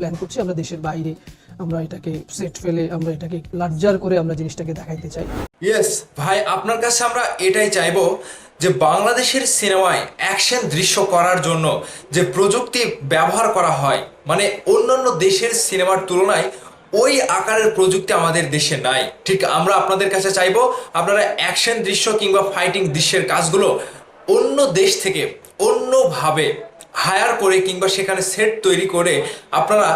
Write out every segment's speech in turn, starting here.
Plan করছি, আমরা দেশের বাইরে আমরা এটাকে সেট ফেলে, আমরা এটাকে লার্জার করে আমরা জিনিসটাকে দেখাইতে চাই। ইয়েস ভাই, আপনার কাছে আমরা এটাই চাইব যে বাংলাদেশের সিনেমায় অ্যাকশন দৃশ্য করার জন্য যে প্রযুক্তি ব্যবহার করা হয় মানে অন্যান্য দেশের সিনেমার তুলনায় ওই আকারের প্রযুক্তি আমাদের দেশে নাই। ঠিক আমরা আপনাদের কাছে চাইব আপনারা অ্যাকশন দৃশ্য কিংবা ফাইটিং দৃশ্যের কাজগুলো অন্য দেশ থেকে অন্যভাবে হায়ার করে কিংবা সেখানে সেট তৈরি করে আপনারা,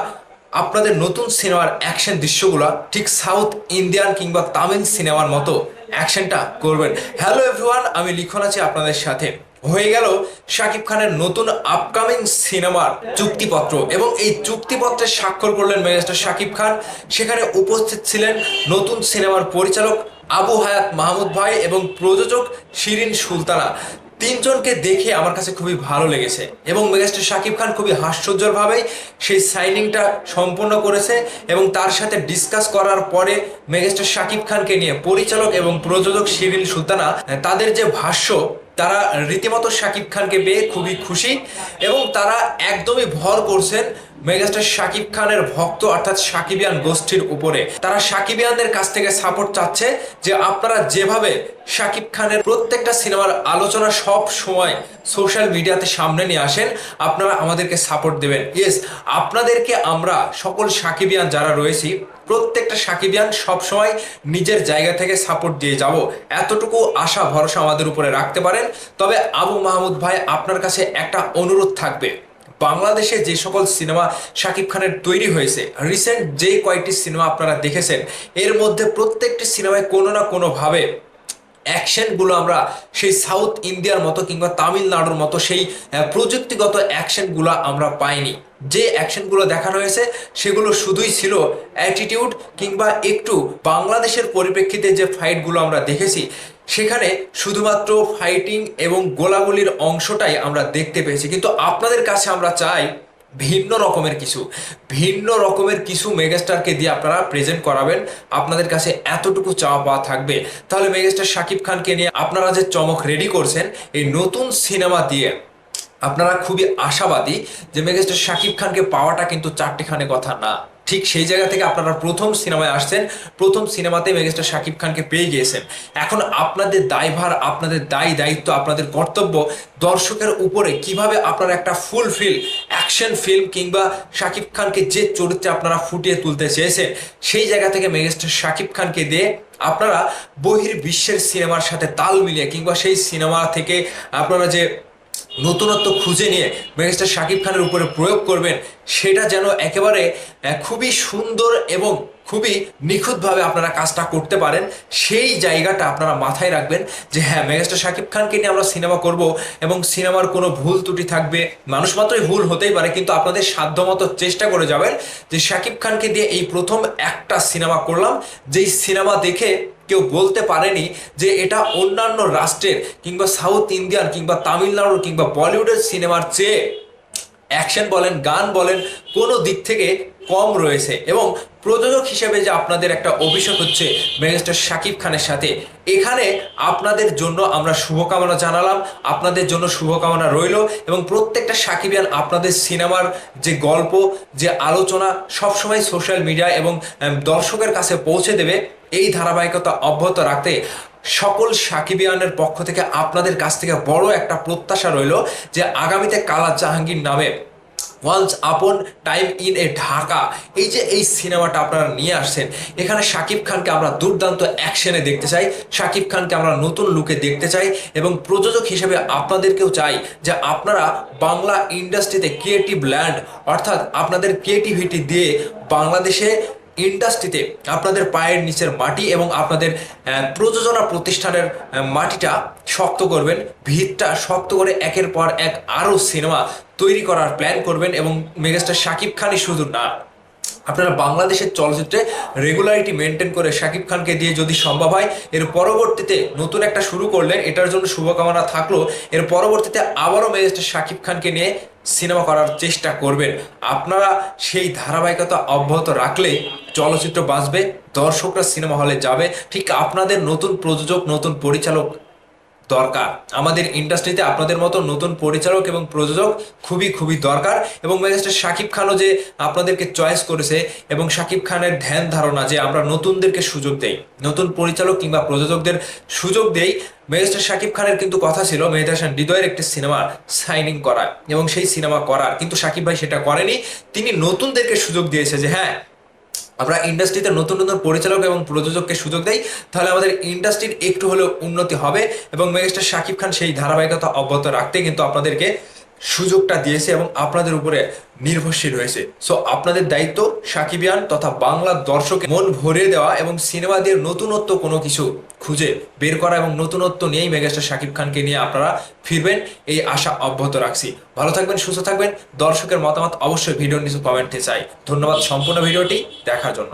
আপনাদের নতুন সিনেমার অ্যাকশন দৃশ্যগুলো ঠিক সাউথ ইন্ডিয়ান কিংবা তামিল সিনেমার মতো অ্যাকশনটা করবেন। হ্যালো এভরিওয়ান আমি লিখন আছি আপনাদের সাথে। হয়ে গেল শাকিব খানের নতুন আপকামিং সিনেমার চুক্তিপত্র এবং এই চুক্তিপত্রে স্বাক্ষর করলেন মেগাস্টার শাকিব খান। সেখানে উপস্থিত ছিলেন নতুন সিনেমার পরিচালক আবু হায়াত মাহমুদ ভাই এবং প্রযোজক শিরিন সুলতানা। তিনজনকে দেখে আমার কাছে খুবই ভালো লেগেছে এবং মেগাস্টার শাকিব খান খুবই হাস্যজ্জ্বলভাবেই সেই সাইনিংটা সম্পূর্ণ করেছে এবং তার সাথে ডিসকাস করার পরে মেগাস্টার শাকিব খানকে নিয়ে পরিচালক এবং প্রযোজক শিরিন সুলতানা, তাদের যে ভাষ্য তারা রীতিমতো শাকিব খানকে পেয়ে খুবই খুশি এবং তারা একদমই ভর করছেন মেগাস্টার শাকিব খানের ভক্ত অর্থাৎ সাকিবিয়ান গোষ্ঠীর উপরে। তারা সাকিবিয়ানদের কাছ থেকে সাপোর্ট চাচ্ছে যে আপনারা যেভাবে শাকিব খানের প্রত্যেকটা সিনেমার আলোচনা সব সময় সোশ্যাল মিডিয়াতে সামনে নিয়ে আসেন, আপনারা আমাদেরকে সাপোর্ট দেবেন। ইয়েস আপনাদেরকে আমরা সকল সাকিবিয়ান যারা রয়েছি প্রত্যেকটা সাকিবিয়ান সবসময় নিজের জায়গা থেকে সাপোর্ট দিয়ে যাব। এতটুকু আশা, ভরসা আমাদের উপরে রাখতে পারেন। তবে আবু মাহমুদ ভাই, আপনার কাছে একটা অনুরোধ থাকবে। বাংলাদেশে যে সকল সিনেমা শাকিব খানের তৈরি হয়েছে রিসেন্ট যে কয়েকটি সিনেমা আপনারা দেখেছেন, এর মধ্যে প্রত্যেকটি সিনেমায় কোনো না কোনোভাবে অ্যাকশনগুলো আমরা সেই সাউথ ইন্ডিয়ার মতো কিংবা তামিলনাড়ুর মতো সেই প্রযুক্তিগত অ্যাকশনগুলো আমরা পাইনি। যে অ্যাকশনগুলো দেখানো হয়েছে, সেগুলো শুধুই ছিল অ্যাটিটিউড কিংবা একটু বাংলাদেশের পরিপ্রেক্ষিতে যে ফাইটগুলো আমরা দেখেছি, সেখানে শুধুমাত্র ফাইটিং এবং গোলাগুলির অংশটাই আমরা দেখতে পেয়েছি। কিন্তু আপনাদের কাছে আমরা চাই ভিন্ন রকমের কিছু, ভিন্ন রকমের কিছু মেগাস্টারকে দিয়ে আপনারা প্রেজেন্ট করাবেন। আপনাদের কাছে এতটুকু চাওয়া পাওয়া থাকবে। তাহলে মেগাস্টার শাকিব খানকে নিয়ে আপনারা যে চমক রেডি করছেন, এই নতুন সিনেমা দিয়ে আপনারা খুবই আশাবাদী যে মেগাস্টার শাকিব খানকে পাওয়াটা কিন্তু চারটিখানে কথা না। ঠিক সেই জায়গা থেকে আপনারা প্রথম সিনেমায় আসছেন, প্রথম সিনেমাতে মেগাস্টার শাকিব খানকে পেয়ে গিয়েছেন। এখন আপনাদের দায়ভার, আপনাদের দায়ী দায়িত্ব, আপনাদের কর্তব্য দর্শকের উপরে কীভাবে আপনারা একটা ফুলফিল অ্যাকশন ফিল্ম কিংবা শাকিব খানকে যে চরিত্রে আপনারা ফুটিয়ে তুলতে চেয়েছেন, সেই জায়গা থেকে মেগাস্টার শাকিব খানকে দিয়ে আপনারা বহির্বিশ্বের সিনেমার সাথে তাল মিলিয়ে কিংবা সেই সিনেমা থেকে আপনারা যে নতুনত্ব খুঁজে নিয়ে মেগাস্টার শাকিব খানের উপরে প্রয়োগ করবেন, সেটা যেন একেবারে খুবই সুন্দর এবং খুবই নিখুঁতভাবে আপনারা কাজটা করতে পারেন, সেই জায়গাটা আপনারা মাথায় রাখবেন যে হ্যাঁ মেগাস্টার শাকিব খানকে নিয়ে আমরা সিনেমা করব এবং সিনেমার কোনো ভুল ত্রুটি থাকবে, মানুষ মাত্রই ভুল হতেই পারে, কিন্তু আপনাদের সাধ্যমতো চেষ্টা করে যাবেন যে শাকিব খানকে দিয়ে এই প্রথম একটা সিনেমা করলাম, যেই সিনেমা দেখে কেউ বলতে পারেনি যে এটা অন্যান্য রাষ্ট্রের কিংবা সাউথ ইন্ডিয়ান কিংবা তামিলনাড়ুর কিংবা বলিউডের সিনেমার চেয়ে অ্যাকশন বলেন, গান বলেন, কোনো দিক থেকে কম রয়েছে এবং প্রযোজক হিসেবে যে আপনাদের একটা অভিষেক হচ্ছে মেগাস্টার শাকিব খানের সাথে, এখানে আপনাদের জন্য আমরা শুভকামনা জানালাম, আপনাদের জন্য শুভকামনা রইল এবং প্রত্যেকটা সাকিবিয়ান আপনাদের সিনেমার যে গল্প, যে আলোচনা সবসময় সোশ্যাল মিডিয়া এবং দর্শকের কাছে পৌঁছে দেবে। এই ধারাবাহিকতা অব্যাহত রাখতে সকল সাকিবিয়ানের পক্ষ থেকে আপনাদের কাছ থেকে বড় একটা প্রত্যাশা রইল যে আগামীতে কালা জাহাঙ্গীর নামে once upon time in a Dhaka এই যে এই সিনেমাটা আপনারা নিয়ে আসছেন, এখানে শাকিব খানকে আমরা দুর্দান্ত অ্যাকশনে দেখতে চাই, শাকিব খানকে আমরা নতুন লুকে দেখতে চাই, এবং প্রযোজক হিসেবে আপনাদেরকেও চাই যে আপনারা বাংলা ইন্ডাস্ট্রিতে ক্রিয়েটিভ ল্যান্ড অর্থাৎ আপনাদের ক্রিয়েটিভিটি দিয়ে বাংলাদেশে ইন্ডাস্ট্রিতে আপনাদের পায়ের নিচের মাটি এবং আপনাদের প্রযোজনা প্রতিষ্ঠানের মাটিটা শক্ত করবেন, ভিতটা শক্ত করে একের পর এক আরও সিনেমা তৈরি করার প্ল্যান করবেন এবং মেগাস্টার শাকিব খানই শুধু না আপনারা বাংলাদেশের চলচ্চিত্রে রেগুলারিটি মেনটেন করে শাকিব খানকে দিয়ে যদি সম্ভব হয়, এর পরবর্তীতে নতুন একটা শুরু করলেন, এটার জন্য শুভকামনা থাকল। এর পরবর্তীতে আবারও মেগাস্টার শাকিব খানকে নিয়ে সিনেমা করার চেষ্টা করবেন। আপনারা সেই ধারাবাহিকতা অব্যাহত রাখলে চলচ্চিত্র বাঁচবে, দর্শকরা সিনেমা হলে যাবে। ঠিক আপনাদের নতুন প্রযোজক, নতুন পরিচালক দরকার। আমাদের ইন্ডাস্ট্রিতে আপনাদের মতো নতুন পরিচালক এবং প্রযোজক খুবই খুবই দরকার এবং মেগাস্টার শাকিব খানও যে আপনাদেরকে চয়েস করেছে এবং শাকিব খানের ধ্যান ধারণা যে আমরা নতুনদেরকে সুযোগ দেই, নতুন পরিচালক কিংবা প্রযোজকদের সুযোগ দেই মেগাস্টার শাকিব খানের কিন্তু কথা ছিল মেহেদি হাসান হৃদয়ের একটি সিনেমা সাইনিং করার এবং সেই সিনেমা করার। কিন্তু শাকিব ভাই সেটা করেনি। তিনি নতুনদেরকে সুযোগ দিয়েছে যে হ্যাঁ আমরা ইন্ডাস্ট্রিতে নতুন নতুন পরিচালক এবং প্রযোজককে সুযোগ দেই, তাহলে আমাদের ইন্ডাস্ট্রির একটু হলেও উন্নতি হবে এবং মেগাস্টার শাকিব খান সেই ধারাবাহিকতা অব্যাহত রাখতে কিন্তু আপনাদেরকে সুযোগটা দিয়েছে এবং আপনাদের উপরে নির্ভরশীল হয়েছে সো আপনাদের দায়িত্ব সাকিবিয়ান তথা বাংলা দর্শকের মন ভরে দেওয়া এবং সিনেমা দিয়ে নতুনত্ব কোনো কিছু খুঁজে বের করা এবং নতুনত্ব নিয়েই মেগাস্টার শাকিব খানকে নিয়ে আপনারা ফিরবেন, এই আশা অব্যাহত রাখছি। ভালো থাকবেন, সুস্থ থাকবেন। দর্শকের মতামত অবশ্যই ভিডিও নিচে কমেন্টে চাই। ধন্যবাদ সম্পূর্ণ ভিডিওটি দেখার জন্য।